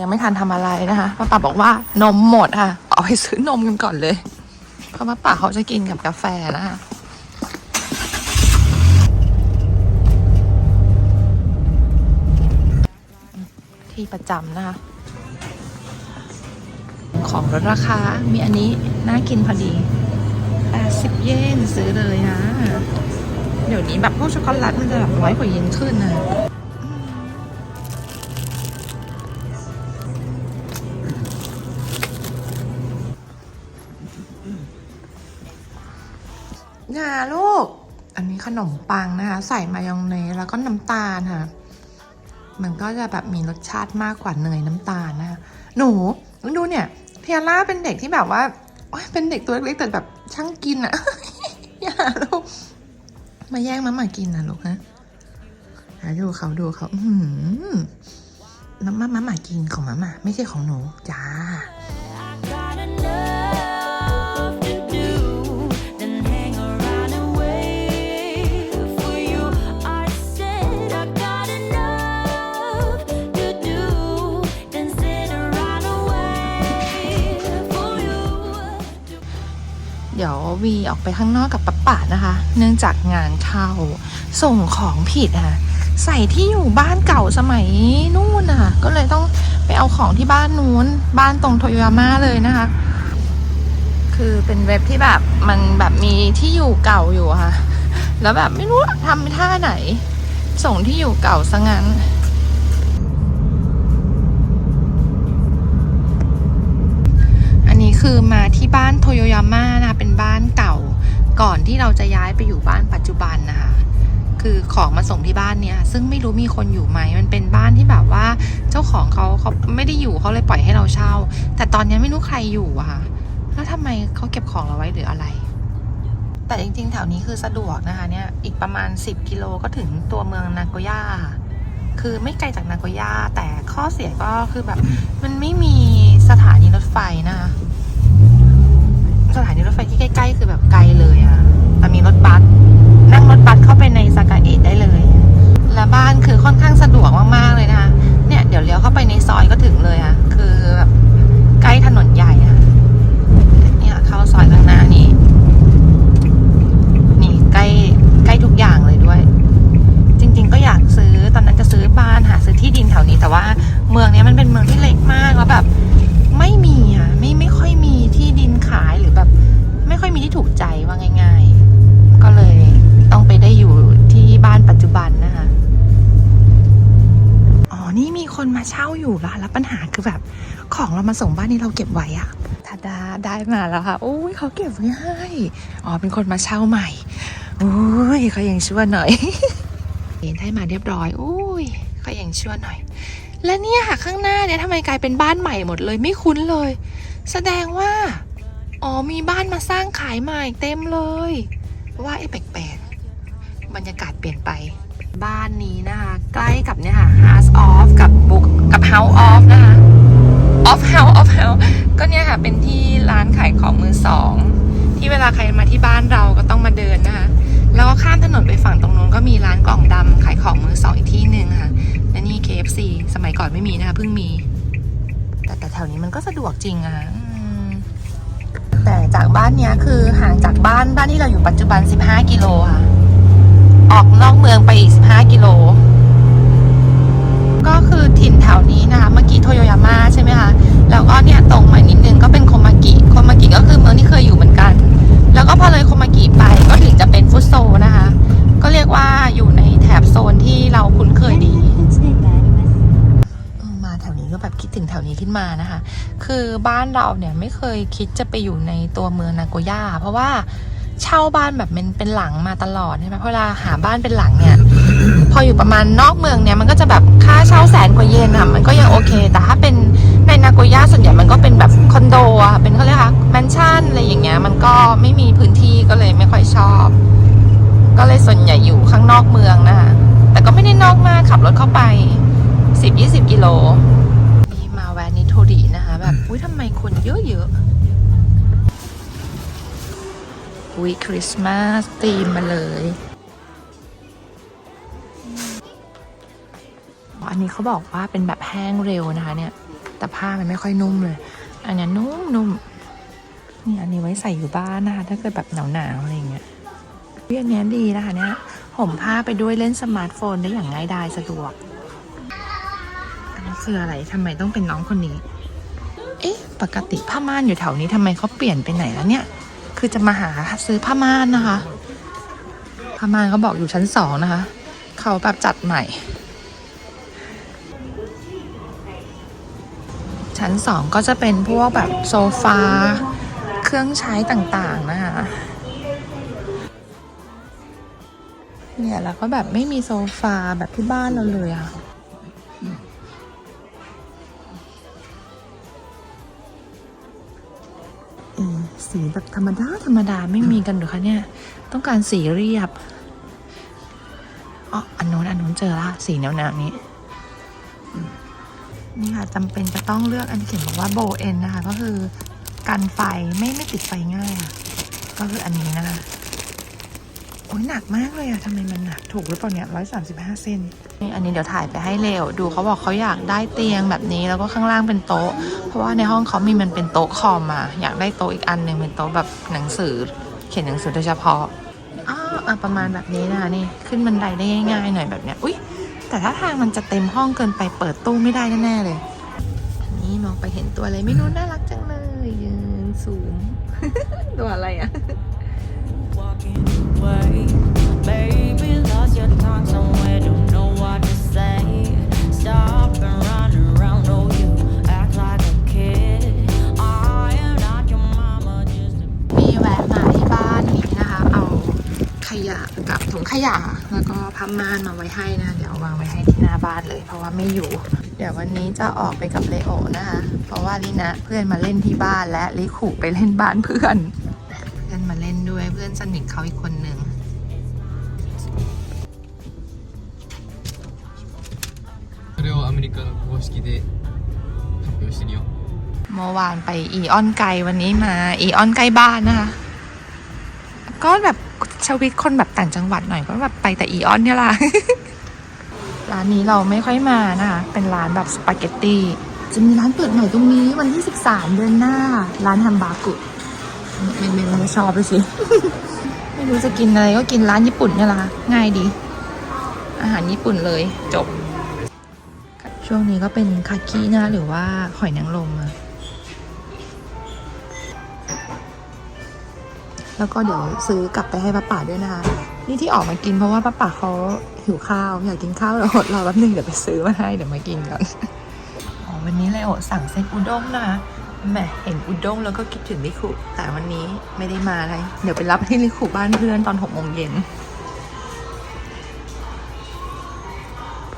ยังไม่ทันทำอะไรนะคะป้าป่าบอกว่านมหมดค่ะเอาไปซื้อนมกันก่อนเลย เพราะป้าป่าเขาจะกินกับกาแฟนะคะที่ประจำนะคะของลดราคา มีอันนี้ น่ากินพอดี 80 เยนซื้อเลยนะ เดี๋ยวนี้แบบพวกช็อกโกแลตมันจะแบบร้อยกว่าเยนขึ้นนะ่าลูก อันนี้ขนมปังนะคะ ใส่มายองเนสแล้วก็น้ำตาลค่ะ มันก็จะแบบมีรสชาติมากกว่าเนยน้ำตาลนะคะ หนูดูเนี่ยเทียร่าเป็นเด็กที่แบบว่าเป็นเด็กตัวเล็กๆแต่แบบช่างกินอะอย่าลูก มาแย่งมาหมากินนะลูกฮะหาดูเขาดูเขาอือหือน้ำมามาหมากินของมามาไม่ใช่ของหนูจ้า วีออกไปข้างนอกกับป๊าป๋านะคะ เนื่องจากงานเข้าส่งของผิดค่ะใส่ที่อยู่บ้านเก่าสมัยนู่นน่ะ ก็เลยต้องไปเอาของที่บ้านนู้น บ้านตรงโตโยาม่าเลยนะคะ คือเป็นเว็บที่แบบมันแบบมีที่อยู่เก่าอยู่ค่ะ แล้วแบบไม่รู้ทำท่าไหน ส่งที่อยู่เก่าซะงั้น คือมาที่บ้านโทโยยาม่านะเป็นบ้านเก่า ก่อนที่เราจะย้ายไปอยู่บ้านปัจจุบันนะคะคือของมาส่งที่บ้านเนี้ยซึ่งไม่รู้มีคนอยู่ไหมมันเป็นบ้านที่แบบว่า เจ้าของเขาเขาไม่ได้อยู่เขาเลยปล่อยให้เราเช่า แต่ตอนนี้ไม่รู้ใครอยู่อะค่ะแล้วทำไมเขาเก็บของเราไว้หรืออะไร แต่จริงๆ แถวนี้คือสะดวกนะคะเนี่ยอีกประมาณ 10 กิโลก็ถึงตัวเมืองนาโกย่าคือไม่ไกลจากนาโกย่าแต่ข้อเสียก็คือแบบ มันไม่มีสถานีรถไฟนะคะ สถานีรถไฟที่ใกล้ ๆ คือแบบไกลเลยอะแต่มีรถบัสนั่งรถบัสเข้าไปในซากาเอะได้เลย และบ้านคือค่อนข้างสะดวกมากๆเลยนะคะ เช่าอยู่แล้วแล้วปัญหาคือแบบ ของเรามาส่งบ้านนี้เราเก็บไว้อะทาดาได้มาแล้วค่ะโอ้ยเขาเก็บไว้ให้อ๋อเป็นคนมาเช่าใหม่โอ้ยเขายังชั่วหน่อยเห็นได้มาเรียบร้อยโอ้ยเขายังชั่วหน่อย และเนี่ยค่ะข้างหน้าเนี่ยทำไมกลายเป็นบ้านใหม่หมดเลยไม่คุ้นเลย แสดงว่าอ๋อมีบ้านมาสร้างขายใหม่เต็มเลย ว่าไอ้แปลกๆบรรยากาศเปลี่ยนไป บ้านนี้นะคะ ใกล้กับเนี่ยค่ะ House of กับ Book กับ House of นะคะ Off House Off House ก็เนี่ยค่ะ เป็นที่ร้านขายของมือสอง ที่เวลาใครมาที่บ้านเราก็ต้องมาเดินนะคะ แล้วก็ข้ามถนนไปฝั่งตรงนู้นก็มีร้านกล่องดำขายของมือสองอีกที่หนึ่งค่ะและนี่ KFC สมัยก่อนไม่มีนะคะเพิ่งมี แต่แต่แถวนี้มันก็สะดวกจริงอะ่ะแต่จากบ้านเนี้ยคือห่างจากบ้านบ้านที่เราอยู่ปัจจุบัน 15 กิโลค่ะ ออกนอกเมืองไปอีก 15 กิโล ก็คือถิ่นแถวนี้นะคะ เมื่อกี้โทโยยาม่าใช่ไหมคะ แล้วก็เนี่ยตรงมานิดนึงก็เป็นโคมากิ โคมากิก็คือเมืองที่เคยอยู่เหมือนกัน แล้วก็พอเลยโคมากิไปก็ถึงจะเป็นฟุตโซนะคะ ก็เรียกว่าอยู่ในแถบโซนที่เราคุ้นเคยดีมาแถวนี้ก็แบบคิดถึงแถวนี้ขึ้นมานะคะ คือบ้านเราเนี่ยไม่เคยคิดจะไปอยู่ในตัวเมืองนาโกย่า เพราะว่า เช่าบ้านแบบเป็นเป็นหลังมาตลอดใช่ไหมเพราะเวลาหาบ้านเป็นหลังเนี่ย พออยู่ประมาณนอกเมืองเนี่ยมันก็จะแบบค่าเช่าแสนกว่าเยนอะมันก็ยังโอเค แต่ถ้าเป็นในนาโกย่าส่วนใหญ่มันก็เป็นแบบคอนโดอะเป็นเขาเรียกค่ะแมนชั่นอะไรอย่างเงี้ยมันก็ไม่มีพื้นที่ก็เลยไม่ค่อยชอบ ก็เลยส่วนใหญ่อยู่ข้างนอกเมืองนะคะแต่ก็ไม่ได้นอกมากขับรถเข้าไป 10-20 กิโลมาแวะนิโทรินะคะแบบอุ้ยทำไมคนเยอะๆ อุ้ยคริสต์มาสตีมมาเลย อันนี้เขาบอกว่าเป็นแบบแห้งเร็วนะคะเนี่ย แต่ผ้ามันไม่ค่อยนุ่มเลย อันนี้นุ่มนุ่มนี่อันนี้ไว้ใส่อยู่บ้านนะคะ ถ้าเกิดแบบหนาวๆอะไรอย่างเงี้ยเรื่องนี้ดีนะคะเนี่ยห่มผ้าไปด้วยเล่นสมาร์ทโฟนได้อย่างง่ายดายสะดวกอันนี้คืออะไรทำไมต้องเป็นน้องคนนี้ เอ๊ะ ปกติผ้าม่านอยู่แถวนี้ทำไมเขาเปลี่ยนไปไหนแล้วเนี่ย คือจะมาหาซื้อผ้าม่านนะคะ ผ้าม่านเขาบอกอยู่ชั้นสองนะคะ เขาแบบจัดใหม่ ชั้นสองก็จะเป็นพวกแบบโซฟา เครื่องใช้ต่างๆนะคะเนี่ยแล้วก็แบบไม่มีโซฟาแบบที่บ้านเราเลยอะ สีแบบธรรมดาธรรมดาไม่มีกันหรือคะเนี่ย ต้องการสีเรียบอ๋ออันนู้นอันนู้นเจอละสีแนวๆนี้นี่ค่ะจำเป็นจะต้องเลือกอันเขียนบอกว่าโบเอ็นนะคะ ก็คือกันไฟไม่ไม่ติดไฟง่ายอะก็คืออันนี้นะคะโอ้ยหนักมากเลยอะทำไมมันหนักถูกหรือเปล่าเนี่ยร้อยสามสิบห้าเซน อันนี้เดี๋ยวถ่ายไปให้เร็วดูเขาบอกเขาอยากได้เตียงแบบนี้แล้วก็ข้างล่างเป็นโต๊ะ เพราะว่าในห้องเขามีมันเป็นโต๊ะคอมอะอยากได้โต๊ะอีกอันหนึ่งเป็นโต๊ะแบบหนังสือ เขียนหนังสือโดยเฉพาะอ้าวอะประมาณแบบนี้นะคะนี่ขึ้นบันไดได้ง่ายๆหน่อยแบบเนี้ยอุ้ยแต่ถ้าทางมันจะเต็มห้องเกินไปเปิดตู้ไม่ได้แน่ๆเลยนนี้มองไปเห็นตัวอะไรไม่รู้น่ารักจังเลยยืนสูงตัวอะไรอะ walking away. Baby, lost your tongue somewhere, ยะกับถุงขยะ แล้วก็พับม่านมาไว้ให้นะ เดี๋ยวเอาวางไว้ให้ที่หน้าบ้านเลย เพราะว่าไม่อยู่ เดี๋ยววันนี้จะออกไปกับเลโอนะคะ เพราะว่าลินะเพื่อนมาเล่นที่บ้านและลิขู่ไปเล่นบ้านเพื่อน เพื่อนมาเล่นด้วยเพื่อนสนิทเขาอีกคนหนึ่ง それをアメリカの公式で発表してるよ เมื่อวานไปอีออนไกลวันนี้มาอีออนใกล้บ้านนะคะ ก็แบบ ชีวิตคนแบบต่างจังหวัดหน่อยก็แบบไปแต่อีออนเนี่ยล่ะ ร้านนี้เราไม่ค่อยมานะคะ เป็นร้านแบบสปาเกตตีจะมีร้านเปิดใหม่ตรงนี้วันที่ 13 เดือนหน้า ร้านฮัมบากุไม่ไม่ไม่ชอบเลยสิ ไม่รู้จะกินอะไรก็กินร้านญี่ปุ่นเนี่ยล่ะ ง่ายดี อาหารญี่ปุ่นเลยจบ ช่วงนี้ก็เป็นคากินะหรือว่าหอยนางรมอะ แล้วก็เดี๋ยวซื้อกลับไปให้ป้าป่าด้วยนะคะ นี่ที่ออกมากินเพราะว่าป้าป่าเขาหิวข้าวอยากกินข้าวแล้วรอแป๊บนึงเดี๋ยวไปซื้อมาให้เดี๋ยวมากินก่อนอ๋อวันนี้เลยโอสั่งเซตอุด้งนะคะแหมเห็นอุด้งแล้วก็คิดถึงลิคุแต่วันนี้ไม่ได้มาเลยเดี๋ยวไปรับที่ลิคุบ้านเพื่อนตอนหกโมงเย็น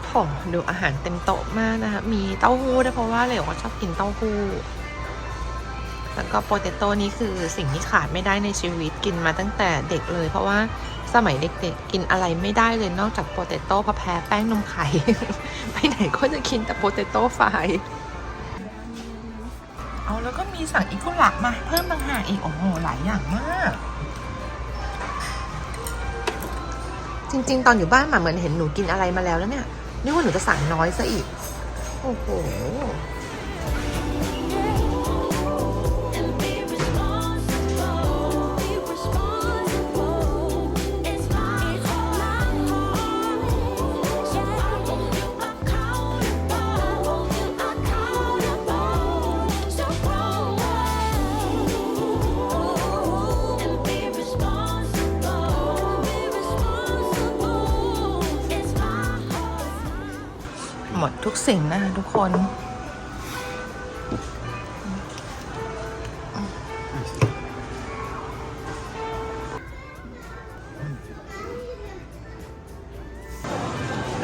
โอดูอาหารเต็มโต๊ะมากนะคะมีเต้าหู้ด้วยเพราะว่าเหลวก็ชอบกินเต้าหู้ แล้วก็โปเตโต้นี่คือสิ่งที่ขาดไม่ได้ในชีวิตกินมาตั้งแต่เด็กเลย เพราะว่าสมัยเด็กๆ กินอะไรไม่ได้เลยนอกจากโปเตโต้เพราะแพ้แป้งนมไข่ ไปไหนก็จะกินแต่โปเตโต้ไฟเอาแล้วก็มีสั่งอีกุหลักมาเพิ่มบางหากอีก โอ้โห หลายอย่างมาก จริงๆ ตอนอยู่บ้านหมาเหมือนเห็นหนูกินอะไรมาแล้วแล้วเนี่ย นี่ว่าหนูจะสั่งน้อยซะอีก โอ้โห ทุกสิ่งนะคะทุกคน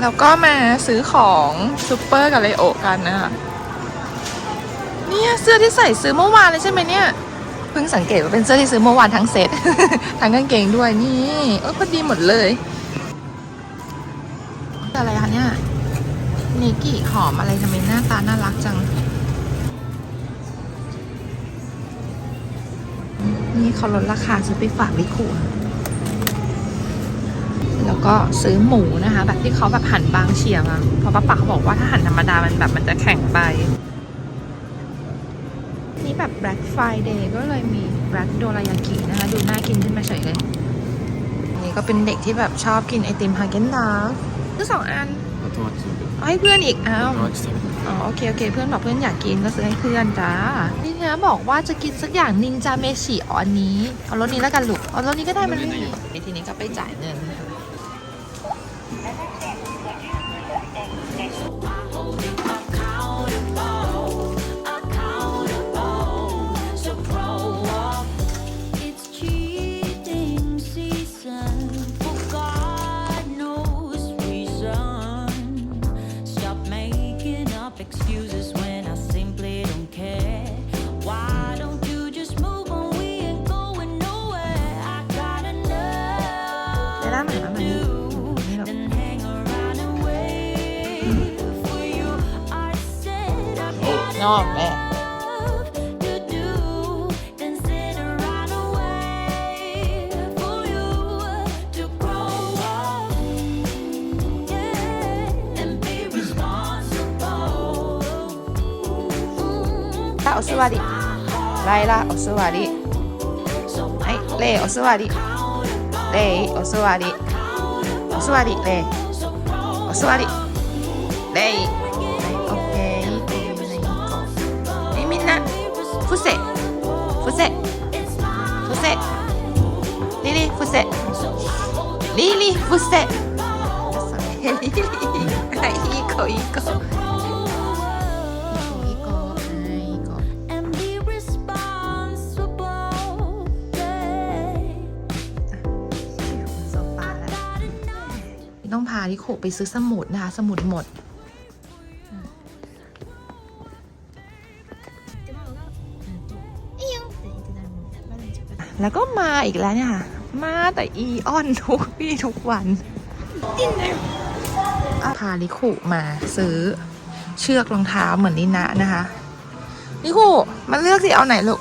แล้วก็มาซื้อของซูเปอร์กับเลโอกันนะคะเนี่ยเสื้อที่ใส่ซื้อเมื่อวานเลยใช่ไหมเนี่ยเพิ่งสังเกตว่าเป็นเสื้อที่ซื้อเมื่อวานทั้งเซ็ตทั้งกางเกงด้วยนี่เออพอดีหมดเลย อะไรคะเนี่ย เนกี้หอมอะไรทำไมหน้าตาน่ารักจัง นี่เขาลดราคาซื้อไปฝากลิคูแล้วก็ซื้อหมูนะคะ แบบที่เขาแบบหั่นบางเฉียงอะเพราะป้าปักเขาบอกว่าถ้าหั่นธรรมดา มันแบบมันจะแข็งไป นี่แบบ Black Friday ก็เลยมี Black Dorayaki นะคะ ดูน่ากินขึ้นมาเฉยเลย นี่ก็เป็นเด็กที่แบบชอบกินไอติมฮาเกนดาทั้งสองอันขอโทษ เอาให้เพื่อนอีกเอาอ๋อโอเคโอเค เพื่อนบอกเพื่อนอยากกินก็ซื้อให้เพื่อนจ้านี่นะบอกว่าจะกินสักอย่างนินจาเมชิอันนี้ เอารถนี้แล้วกันลูกเอารถนี้ก็ได้มันไม่มีทีนี้ก็ไปจ่ายเงินนะคะ ถ้าお座りライラお座り So はいレイお座りレイお座りお座りレイ so grow お座りレイ ฟุเซฟุเซฟุเซลิลี่ฟุเซลิลี่ฟุเซลิลี่อ่โกอีโกต้องพาลิโขไปซื้อสมุดนะคะ สมุดหมด แล้วก็มาอีกแล้วเนี่ยค่ะ มาแต่อีออนทุกวี่ทุกวันอะพาลิคุมาซื้อเชือกรองเท้าเหมือนนินะนะคะลิคุมาเลือกสิเอาไหนลูก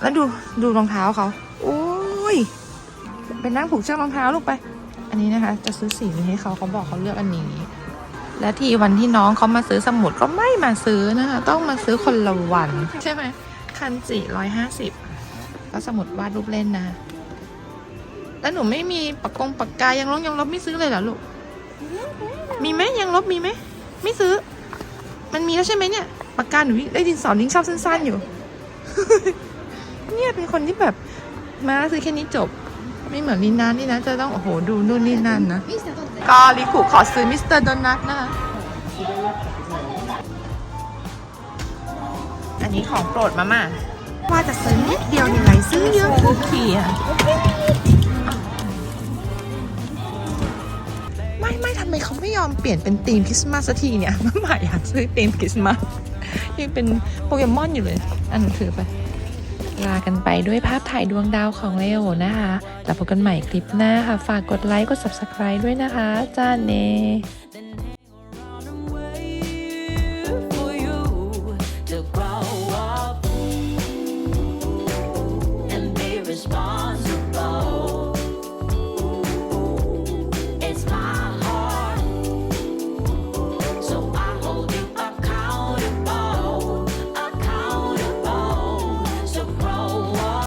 แล้วดูดูรองเท้าเขาโอ้ยไปนั่งผูกเชือกรองเท้าลูกไป อันนี้นะคะ จะซื้อสีนี้ให้เขาเขาบอกเขาเลือกอันนี้ และทีวันที่น้องเขามาซื้อสมุดก็ไม่มาซื้อนะคะ ต้องมาซื้อคนละวัน ใช่ไหมคันสี่ร้อยห้าสิบ ก็สมุดวาดรูปเล่นนะ แล้วหนูไม่มีปากกงปากกายังลบยังลบไม่ซื้อเลยเหรอลูก มีไหมยังลบมีไหม ไม่ซื้อ มันมีแล้วใช่ไหมเนี่ย ปากกาหนูได้ดินสอลิงชอบสั้น ๆ อยู่ เนี่ยเป็นคนที่แบบมาซื้อแค่นี้จบ ไม่เหมือนลินานี่นะจะต้องโอ้โหดูนู่นนี่นั่นนะ ก็ลิคุขอซื้อมิสเตอร์โดนัทนะคะอันนี้ของโปรดมาม่า ว่าจะซื้อนิดเดียวยังไงซื้อเยอะทุกทีอะไม่ไม่ทำไมเขาไม่ยอมเปลี่ยนเป็นธีมคริสต์มาสสักทีเนี่ยเมาม่อยากซื้อธีมคริสต์มาสยังเป็นโปเกมอนอยู่เลย อันถือไปลากันไปด้วยภาพถ่ายดวงดาวของเลโอนะคะ แล้วพบกันใหม่คลิปหน้าค่ะ ฝากกดไลค์ กด subscribe ด้วยนะคะ จ้าเน